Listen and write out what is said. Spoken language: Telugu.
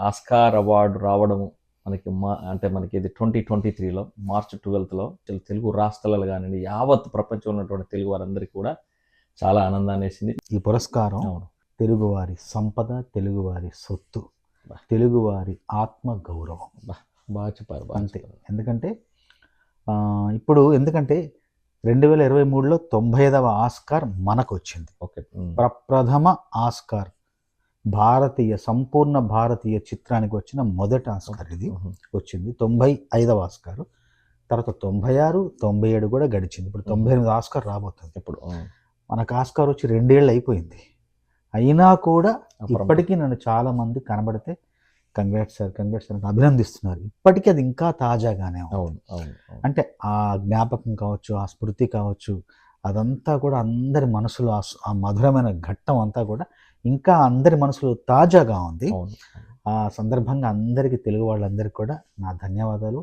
ఆస్కార్ అవార్డు రావడము మనకి మా అంటే మనకి ఇది ట్వంటీ ట్వంటీ త్రీలో మార్చ్ ట్వెల్త్లో తెలుగు రాష్ట్రాలలో కానివ్వండి యావత్ ప్రపంచంలో ఉన్నటువంటి తెలుగు వారందరికీ కూడా చాలా ఆనందాన్ని వేసింది ఈ పురస్కారం తెలుగువారి సంపద తెలుగువారి సొత్తు. తెలుగువారి ఆత్మ గౌరవం బాగా చెప్పారు అంతే. ఎందుకంటే ఇప్పుడు ఎందుకంటే రెండు వేల ఇరవై మూడులో తొంభై ఐదవ ఆస్కార్ మనకు వచ్చింది ఓకే. ప్రప్రథమ ఆస్కార్ భారతీయ సంపూర్ణ భారతీయ చిత్రానికి వచ్చిన మొదటి ఆస్కార్ ఇది. వచ్చింది తొంభై ఐదవ ఆస్కార్. తర్వాత తొంభై ఆరు తొంభై ఏడు కూడా గడిచింది. ఇప్పుడు తొంభై ఎనిమిది ఆస్కార్ రాబోతుంది. ఇప్పుడు. మనకు ఆస్కార్ వచ్చి రెండేళ్ళు అయిపోయింది. అయినా కూడా ఇప్పటికీ నన్ను చాలా మంది కనబడితే కంగ్రాట్స్ సార్ కంగ్రాట్స్ సార్ అని అభినందిస్తున్నారు. ఇప్పటికీ అది ఇంకా తాజాగానే ఉంది. అవును అవును అవును. అంటే ఆ జ్ఞాపకం కావచ్చు ఆ స్మృతి కావచ్చు అదంతా కూడా అందరి మనసులో ఆ మధురమైన ఘట్టం అంతా కూడా ఇంకా అందరి మనసులో తాజాగా ఉంది. ఆ సందర్భంగా అందరికీ తెలుగు వాళ్ళందరికీ కూడా నా ధన్యవాదాలు.